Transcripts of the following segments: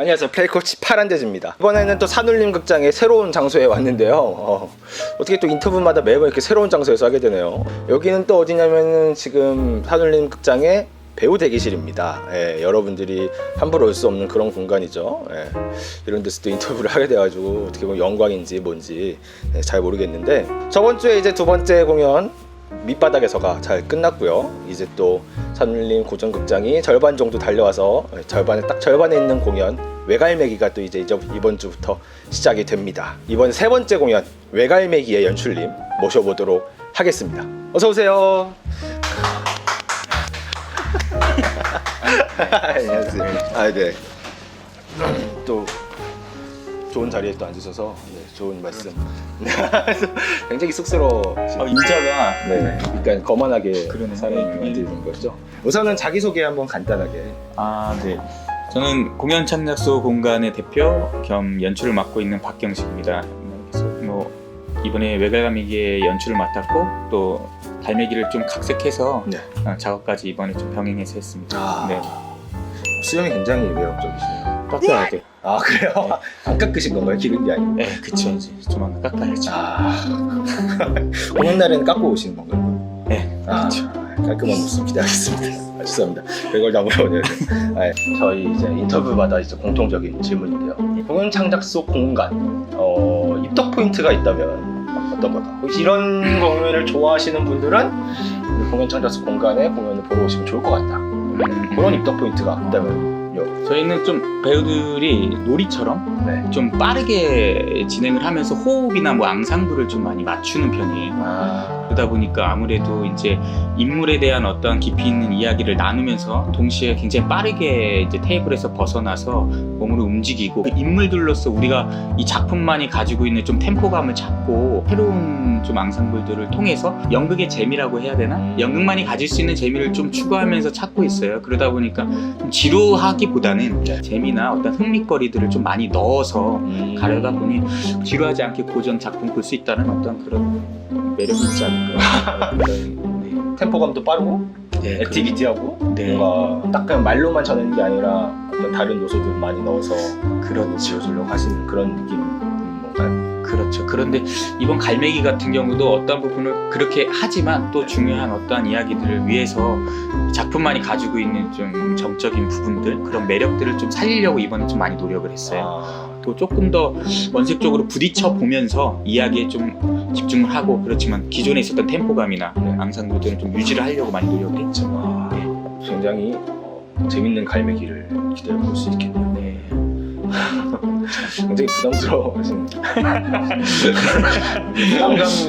안녕하세요. 플레이코치 파란데즈입니다. 이번에는 또 산울림 극장의 새로운 장소에 왔는데요. 어, 떻게또 인터뷰마다 매번 이렇게 새로운 장소에서 하게 되네요. 여기는 또 어디냐면은 지금 산울림 극장의 배우 대기실입니다. 예, 여러분들이 함부로 올 수 없는 그런 공간이죠. 예, 이런 데서 또 인터뷰를 하게 돼가지고 어떻게 보면 영광인지 뭔지 예, 잘 모르겠는데 저번 주에 이제 두 번째 공연 밑바닥에서가 잘 끝났고요. 이제 또 산울림 고전극장이 절반 정도 달려와서 예, 절반에 딱 절반에 있는 공연 외갈매기가 또 이제 이번 주부터 시작이 됩니다. 이번 세 번째 공연 외갈매기의 연출님 모셔보도록 하겠습니다. 어서 오세요. 안녕하세요. 아 네. 또 좋은 자리에 또 앉으셔서 네, 좋은 말씀. 굉장히 쑥스러워. 어, 인자가 네, 그러니까 거만하게 그러네. 사람이 만드는 거죠. 우선은 자기 소개 한번 간단하게. 아 네. 저는 공연 참작소 공간의 대표 겸 연출을 맡고 있는 박경식입니다. 뭐 이번에 외갈가미기의 연출을 맡았고 또 갈매기를 좀 각색해서 네. 어, 작업까지 이번에 좀 병행해서 했습니다. 아, 네. 수영이 굉장히 매력적이시네요. 돼. 아 그래요? 안 깎으신 건가요? 기른 게 아니고. 네, 그쵸 이제 조만간 깎아야죠. 아 공연 날에는 깎고 오시는 건가요? 네, 아, 그렇죠. 깔끔한 모습 기대하겠습니다. 아, 죄송합니다. 그걸 다 물어보네요. 아, 저희 이제 인터뷰마다 이제 공통적인 질문인데요. 공연 창작소 공간 어, 입덕 포인트가 있다면 어떤 걸까? 혹시 이런 공연을 좋아하시는 분들은 이 공연 창작소 공간에 공연을 보러 오시면 좋을 것 같다. 음, 그런 입덕 포인트가 있다면 요. 저희는 좀 배우들이 놀이처럼 네. 좀 빠르게 진행을 하면서 호흡이나 뭐 앙상블을 좀 많이 맞추는 편이에요. 아, 그러다 보니까 아무래도 이제 인물에 대한 어떤 깊이 있는 이야기를 나누면서 동시에 굉장히 빠르게 이제 테이블에서 벗어나서 몸으로 움직이고 그 인물들로서 우리가 이 작품만이 가지고 있는 좀 템포감을 찾고 새로운 좀 앙상블들을 통해서 연극의 재미라고 해야 되나? 연극만이 가질 수 있는 재미를 좀 추구하면서 찾고 있어요. 그러다 보니까 좀 지루하기보다는 네. 재미나 어떤 흥미거리들을 좀 많이 넣어서 음. 가려다 보니 지루하지 않게 고전 작품 볼 수 있다는 어떤 그런 매력이 있지 않을까. 그런, 템포감도 빠르고 네. 네, 액티비티하고 네. 뭔가 딱 그냥 말로만 전하는 게 아니라 어떤 다른 요소들 많이 넣어서 그렇죠. 지어주려고 하시는 그런 느낌인 건가요? 그렇죠. 그런데 이번 갈매기 같은 경우도 어떤 부분을 그렇게 하지만 또 중요한 어떠한 이야기들을 위해서 작품만이 가지고 있는 좀 정적인 부분들 그런 매력들을 좀 살리려고 이번에 좀 많이 노력을 했어요. 아, 또 조금 더 원색적으로 부딪혀 보면서 이야기에 좀 집중을 하고 그렇지만 기존에 있었던 템포감이나 네. 앙상블들을 좀 유지를 하려고 많이 노력을 했죠. 아, 네. 굉장히 어, 재밌는 갈매기를 기대해 볼 수 있겠네요. 네. 굉장히 부담스러워 하시는 부담감이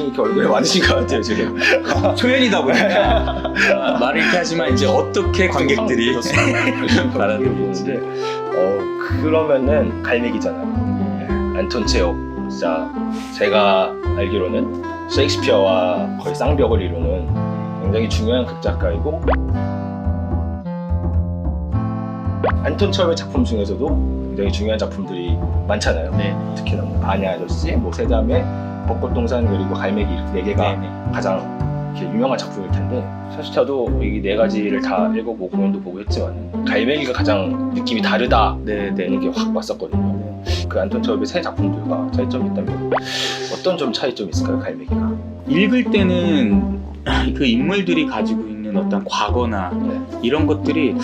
이렇게 얼굴에 많으신 것 같아요 지금. 초연이다 보니까 아, 말을 이렇게 하지만 이제 어떻게 관객들이 받아들일지. 어 그러면은 갈매기잖아요. 안톤 체옥 진짜 제가 알기로는 셰익스피어와 거의 쌍벽을 이루는 굉장히 중요한 극작가이고 안톤 체옥의 작품 중에서도 굉장히 중요한 작품들이 많잖아요. 네. 특히나 뭐 바냐 아저씨, 뭐 세자매, 벚꽃 동산 그리고 갈매기 이렇게 네 개가 네 네. 가장 이렇게 유명한 작품일 텐데 사실 저도 이 네 가지를 다 읽어보고 공연도 보고 했지만 갈매기가 가장 느낌이 다르다 네네. 이런 게확 왔었거든요. 그 안톤 체업의 새 작품들과 차이점이 있다면 어떤 좀 차이점이 있을까요, 갈매기가? 읽을 때는 그 인물들이 가지고 있는 어떤 과거나 네. 이런 것들이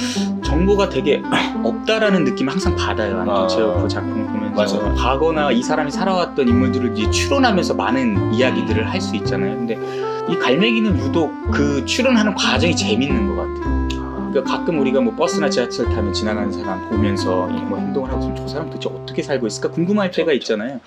정보가 되게 없다라는 느낌을 항상 받아요. 아. 안톤 체오프 작품 보면서 맞아요. 과거나 이 사람이 살아왔던 인물들을 이제 추론하면서 많은 이야기들을 할 수 있잖아요. 근데 이 갈매기는 유독 그 추론하는 과정이 재밌는 것 같아요. 그러니까 가끔 우리가 뭐 버스나 지하철 타면 지나가는 사람 보면서 뭐 행동을 하고 있으면 저 사람 도대체 어떻게 살고 있을까 궁금할 때가 있잖아요.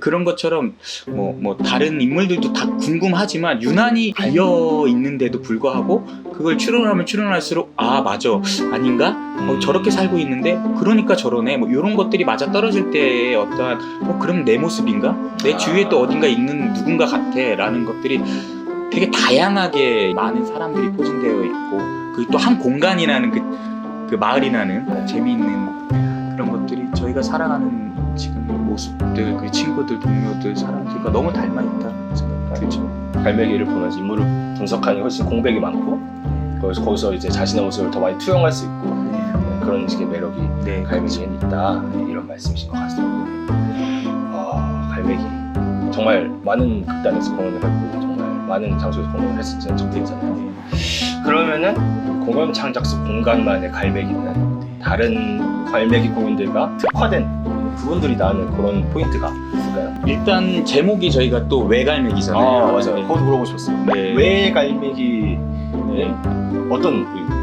그런 것처럼 뭐, 뭐 다른 인물들도 다 궁금하지만 유난히 비어 있는데도 불구하고 그걸 추론하면 추론할수록 아 맞아 아닌가 어, 저렇게 살고 있는데 그러니까 저러네 뭐 이런 것들이 맞아 떨어질 때의 어떠한 어 그럼 내 모습인가 내 아. 주위에 또 어딘가 있는 누군가 같아라는 것들이 되게 다양하게 많은 사람들이 포진되어 있고 그또한 공간이라는 그, 그 마을이라는 재미있는 그런 것들이 저희가 살아가는 지금 모습들 그 친구들 동료들 사람들과 너무 닮아 있다 생각이 들죠. 갈매기를 보면서 인물을 분석하니 훨씬 공백이 많고 거기서, 거기서 이제 자신의 모습을 더 많이 투영할 수 있고 그런 식의 매력이 네, 갈매기에는 있다 네, 이런 말씀이신 것 같습니다. 아, 갈매기 정말 많은 극단에서 공연을 했고 많은 장소에서 공연을 했었던 작품이잖아요. 그러면은 공연 창작소 공간만의 갈매기는 다른 갈매기 공연들과 특화된 부분들이 나는 그런 포인트가 있을까요? 일단 제목이 저희가 또 외갈매기잖아요. 네. 그것도 물어보고 싶었어요. 네. 왜 갈매기 네. 어떤 의미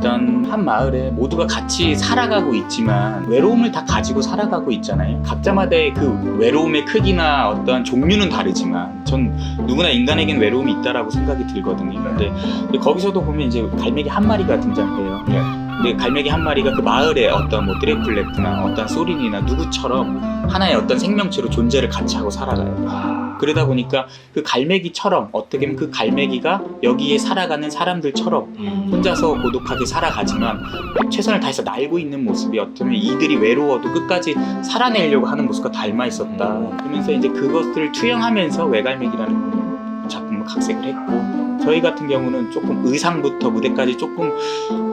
죠? 일단 한 마을에 모두가 같이 살아가고 있지만 외로움을 다 가지고 살아가고 있잖아요. 각자마다의 그 외로움의 크기나 어떠한 종류는 다르지만 전 누구나 인간에겐 외로움이 있다라고 생각이 들거든요. 근데 거기서도 보면 이제 갈매기 한 마리가 등장해요. 네. 근데 갈매기 한 마리가 그 마을에 어떤 뭐 드레플레프나 어떤 소린이나 누구처럼 하나의 어떤 생명체로 존재를 같이 하고 살아가요. 아, 그러다 보니까 그 갈매기처럼 어떻게 보면 그 갈매기가 여기에 살아가는 사람들처럼 음. 혼자서 고독하게 살아가지만 최선을 다해서 날고 있는 모습이 어쩌면 이들이 외로워도 끝까지 살아내려고 하는 모습과 닮아 있었다. 그러면서 이제 그것들을 투영하면서 외갈매기라는 각색을 했고 저희 같은 경우는 조금 의상부터 무대까지 조금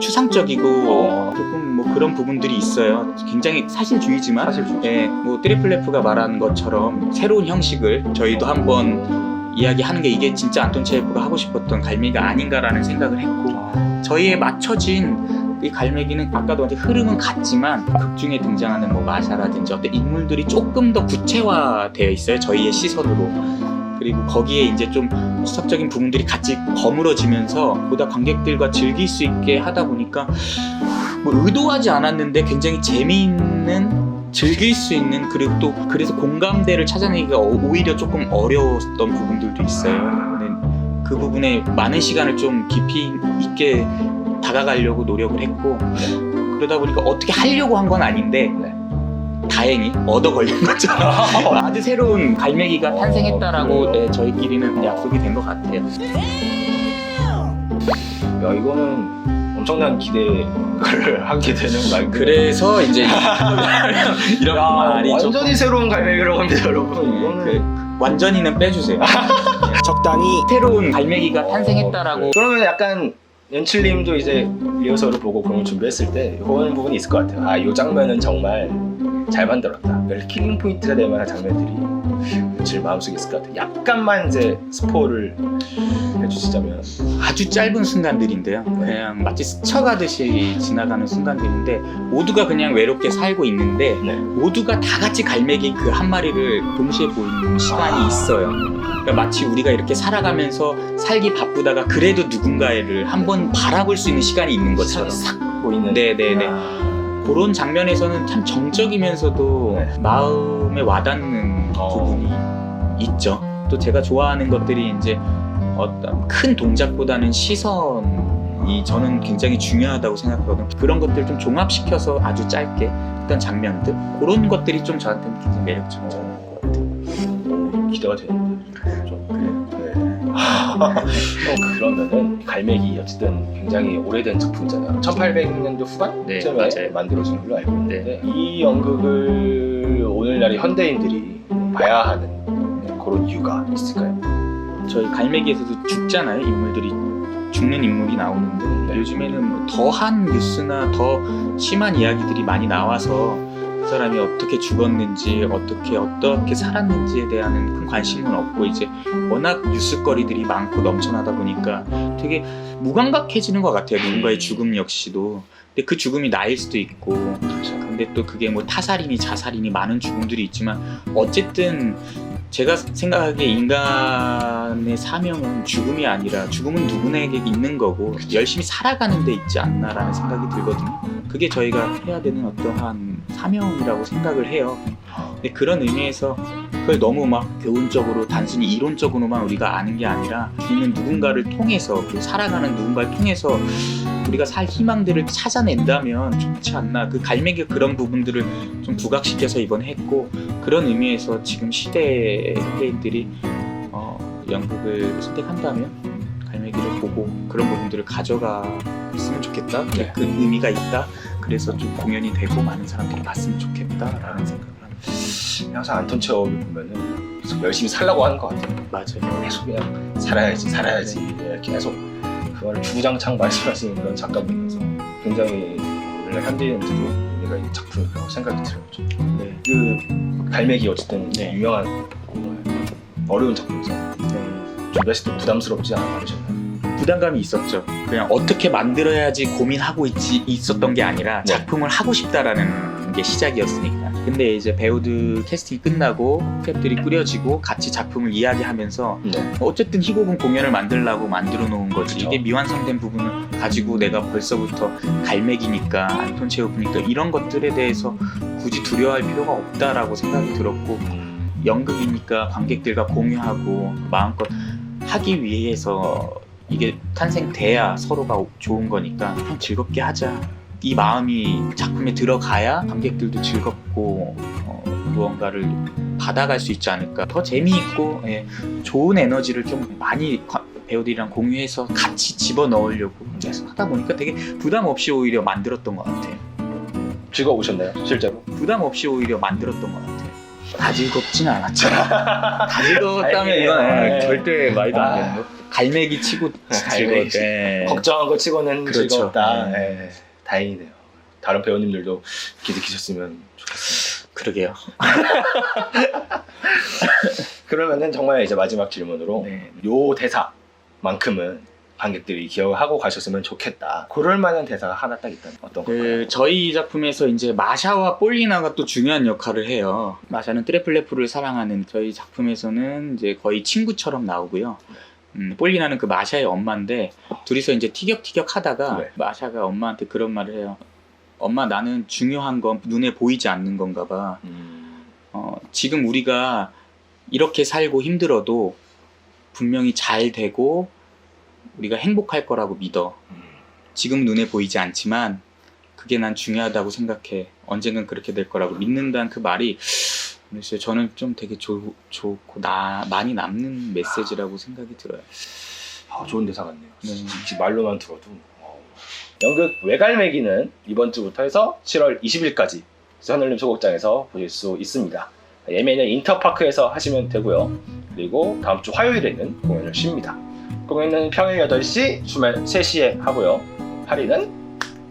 추상적이고 어. 조금 뭐 그런 부분들이 있어요. 굉장히 사실주의지만 사실주의. 예, 뭐 트리플레프가 말한 것처럼 새로운 형식을 저희도 한번 이야기하는 게 이게 진짜 안톤 체프가 하고 싶었던 갈매기가 아닌가라는 생각을 했고 저희에 맞춰진 이 갈매기는 아까도 이제 흐름은 같지만 극 중에 등장하는 뭐 마샤라든지 어떤 인물들이 조금 더 구체화되어 있어요 저희의 시선으로 그리고 거기에 이제 좀 수학적인 부분들이 같이 거물어지면서 보다 관객들과 즐길 수 있게 하다 보니까 뭐 의도하지 않았는데 굉장히 재미있는 즐길 수 있는 그리고 또 그래서 공감대를 찾아내기가 어- 오히려 조금 어려웠던 부분들도 있어요. 근데 그 부분에 많은 시간을 좀 깊이 있게 다가가려고 노력을 했고 그러다 보니까 어떻게 하려고 한 건 아닌데 네. 다행히 얻어 걸린 거죠. 아주 새로운 갈매기가 어, 탄생했다라고? 네, 저희끼리는 약속이 된 것 같아요. 야 이거는 엄청난 기대를 하게 되는 말. 그래서 이제 이런 야, 말이 좀 완전히 새로운 갈매기라고 합니다, 여러분. 그 이거는 완전히는 빼주세요. 적당히. 새로운 갈매기가 탄생했다라고 그러면 약간 연출님도 이제 리허설을 보고 그런 걸 준비했을 때 그런 부분이 있을 것 같아요. 아, 이 장면은 정말 잘 만들었다. 이렇게 킬링 포인트가 될 만한 장면들이 연출 마음속에 있을 것 같아요. 약간만 이제 스포를 해주시자면. 아주 짧은 순간들인데요. 그냥 마치 스쳐가듯이 지나가는 순간들인데 모두가 그냥 외롭게 살고 있는데 네. 모두가 다 같이 갈매기 그 한 마리를 동시에 보는 시간이 아. 있어요. 그러니까 마치 우리가 이렇게 살아가면서 살기 바쁘다가 그래도 누군가를 한번 바라볼 수 있는 시간이 있는 것처럼. 싹 보이는. 네네네. 아, 그런 장면에서는 참 정적이면서도 네. 마음에 와닿는 어. 부분이 있죠. 또 제가 좋아하는 것들이 이제 어떤 큰 동작보다는 시선이 저는 굉장히 중요하다고 생각하거든요. 그런 것들 좀 종합시켜서 아주 짧게 했던 장면들 그런 것들이 좀 저한테는 굉장히 매력적인 것 같아요. 기대가 되는데. 좀. 네. 어, 그러면은 갈매기 어쨌든 굉장히 오래된 작품이잖아요. 1800년도 후반쯤에 네, 맞아요. 만들어진 걸로 알고 있는데 이 연극을 오늘날의 현대인들이 봐야 하는 그런 이유가 있을까요? 저희 갈매기에서도 죽잖아요 인물들이 죽는 인물이 나오는데 네. 요즘에는 뭐 더한 뉴스나 더 심한 이야기들이 많이 나와서 그 사람이 어떻게 죽었는지 어떻게 어떻게 살았는지에 대한 큰 관심은 없고 이제 워낙 뉴스거리들이 많고 넘쳐나다 보니까 되게 무감각해지는 것 같아요 누군가의 죽음 역시도 근데 그 죽음이 나일 수도 있고 근데 또 그게 뭐 타살이니 자살이니 많은 죽음들이 있지만 어쨌든 제가 생각하기에 인간의 사명은 죽음이 아니라 죽음은 누구나에게 있는 거고 열심히 살아가는 데 있지 않나라는 생각이 들거든요. 그게 저희가 해야 되는 어떠한 사명이라고 생각을 해요. 근데 그런 의미에서 그걸 너무 막 교훈적으로 단순히 이론적으로만 우리가 아는 게 아니라 죽는 누군가를 통해서 그 살아가는 누군가를 통해서 우리가 살 희망들을 찾아낸다면 좋지 않나 그 갈매기가 그런 부분들을 좀 부각시켜서 이번에 했고 그런 의미에서 지금 시대의 현대인들이 어, 연극을 선택한다면 갈매기를 보고 그런 부분들을 가져 갔으면 좋겠다 네. 그 의미가 있다 그래서 좀 공연이 되고 많은 사람들이 봤으면 좋겠다라는 생각을 합니다 항상 안톤 체험을 보면은 계속 열심히 살라고 하는 것 같아요. 맞아요 계속 그냥 살아야지, 살아야지 이렇게 계속 그걸 주구장창 말씀하시는 그런 작가분이라서 굉장히 원래 현대인들도 의미가 있는 작품이라고 생각이 들어요. 좀. 네. 그 갈매기 어쨌든 네. 유명한 어려운 작품이죠. 네. 준비하실 때 부담스럽지 않으셨나요? 부담감이 있었죠. 그냥 어떻게 만들어야지 고민하고 있지, 있었던 게 아니라 네. 작품을 하고 싶다라는 게 시작이었으니까. 근데 이제 배우들 캐스팅이 끝나고 스태프들이 꾸려지고 같이 작품을 이야기하면서 네. 어쨌든 희곡은 공연을 만들려고 만들어 놓은 거지. 그쵸. 이게 미완성된 부분을 가지고 내가 벌써부터 갈매기니까 안톤 체호프니까 이런 것들에 대해서 굳이 두려워할 필요가 없다라고 생각이 들었고 연극이니까 관객들과 공유하고 마음껏 하기 위해서 이게 탄생돼야 서로가 좋은 거니까 그냥 즐겁게 하자. 이 마음이 작품에 들어가야 관객들도 즐겁고 어, 무언가를 받아갈 수 있지 않을까. 더 재미있고 예, 좋은 에너지를 좀 많이 과- 배우들이랑 공유해서 같이 집어 넣으려고 계속 하다 보니까 되게 부담 없이 오히려 만들었던 것 같아요. 즐거우셨나요? 실제로? 부담 없이 오히려 만들었던 것 같아요. 다 즐겁진 않았죠. 다 즐거웠다면. 이건 네. 절대 말도 안 아. 되는 거. 갈매기 치고 즐거웠대. 걱정한 거 치고는 그렇죠. 즐거웠다. 네. 네. 다행이네요. 다른 배우님들도 기득히셨으면 좋겠습니다. 그러게요. 그러면은 정말 이제 마지막 질문으로 네. 요 대사만큼은 관객들이 기억하고 가셨으면 좋겠다. 그럴 만한 대사가 하나 딱 있다면 어떤? 그 저희 작품에서 이제 마샤와 폴리나가 또 중요한 역할을 해요. 마샤는 트레플레프를 사랑하는 저희 작품에서는 이제 거의 친구처럼 나오고요. 음, 폴리나는 그 마샤의 엄마인데 둘이서 이제 티격티격 하다가 네. 마샤가 엄마한테 그런 말을 해요. 엄마 나는 중요한 건 눈에 보이지 않는 건가 봐. 음, 어, 지금 우리가 이렇게 살고 힘들어도 분명히 잘 되고 우리가 행복할 거라고 믿어. 음. 지금 눈에 보이지 않지만 그게 난 중요하다고 생각해. 언젠간 그렇게 될 거라고 믿는다는 그 말이 글쎄요, 저는 좀 되게 좋, 좋고 나 많이 남는 메시지라고 생각이 들어요. 아, 좋은 대사 같네요. 네. 말로만 들어도. 어. 연극 외갈매기는 이번 주부터 해서 7월 20일까지 하늘님 소극장에서 보실 수 있습니다. 예매는 인터파크에서 하시면 되고요. 그리고 다음 주 화요일에는 공연을 쉽니다. 공연은 평일 8시, 주말 3시에 하고요. 할인은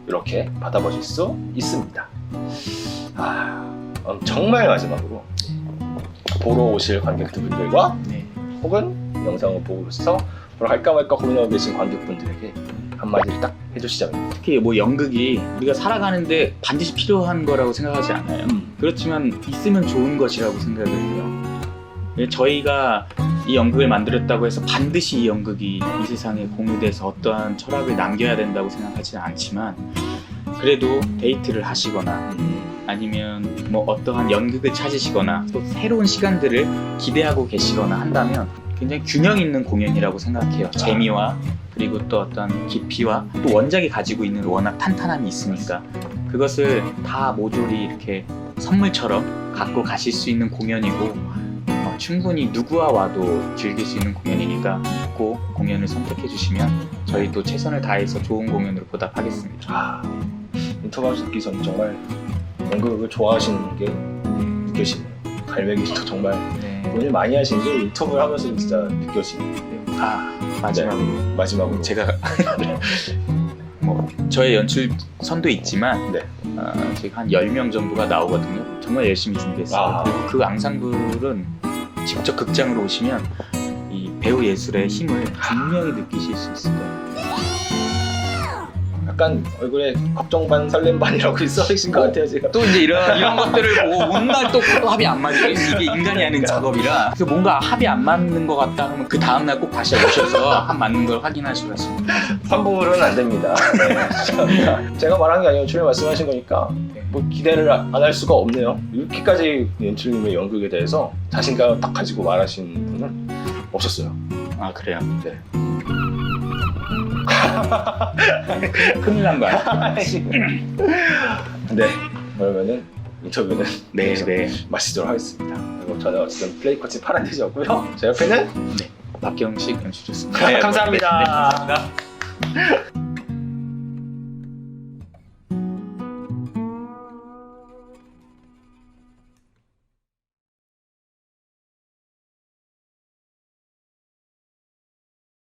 이렇게 받아보실 수 있습니다. 아, 음, 정말 마지막으로 보러 오실 관객분들과 네. 혹은 영상을 보고서 보러 갈까 말까 고민하고 계신 관객분들에게 한마디를 딱 해주시자면 특히 뭐 연극이 우리가 살아가는데 반드시 필요한 거라고 생각하지 않아요. 그렇지만 있으면 좋은 것이라고 생각을 해요. 예, 저희가 이 연극을 만들었다고 해서 반드시 이 연극이 이 세상에 공유돼서 어떠한 철학을 남겨야 된다고 생각하지는 않지만 그래도 데이트를 하시거나 아니면 뭐 어떠한 연극을 찾으시거나 또 새로운 시간들을 기대하고 계시거나 한다면 굉장히 균형 있는 공연이라고 생각해요. 재미와 그리고 또 어떤 깊이와 또 원작이 가지고 있는 워낙 탄탄함이 있으니까 그것을 다 모조리 이렇게 선물처럼 갖고 가실 수 있는 공연이고 어, 충분히 누구와 와도 즐길 수 있는 공연이니까 믿고 공연을 선택해 주시면 저희도 최선을 다해서 좋은 공연으로 보답하겠습니다. 아, 인터뷰 듣기 전 정말 연극을 좋아하시는 게 느껴지네요. 갈매기도 정말 네. 고민을 많이 하신 게 인터뷰를 하면서 진짜 느껴지는데요. 아 마지막으로 마지막으로 제가 뭐 저의 연출 선도 있지만 네. 어, 지금 한 10명 정도가 나오거든요. 정말 열심히 준비했어요. 아. 그리고 그 앙상블은 직접 극장으로 오시면 이 배우 예술의 힘을 분명히 느끼실 수 있을 거예요. 약간 얼굴에 걱정 반 설렘 반이라고 있으신 것 같아요 지금. 또 이제 이런 이런 것들을 보고 온날 또 합이 안 맞게 이게 인간이 하는 작업이라 그래서 뭔가 합이 안 맞는 것 같다 하면 그 다음 날 꼭 다시 오셔서 합 맞는 걸 확인하시고 하시면 환불은 안 됩니다. 네. 제가 말한 게 아니고 주님 말씀하신 거니까 뭐 기대를 안 할 수가 없네요. 이렇게까지 연출님의 연극에 대해서 자신감을 딱 가지고 말하신 분은 없었어요. 아 그래요? 네. 큰일 난거 아니야? 네. 그러면은 인터뷰는 네, 여기서 네. 마치도록 하겠습니다. 그리고 저는 어쨌든 플레이 코치 파란돼지였고요. 제 옆에는 박경식 연출이었습니다. 감사합니다. 네, 감사합니다.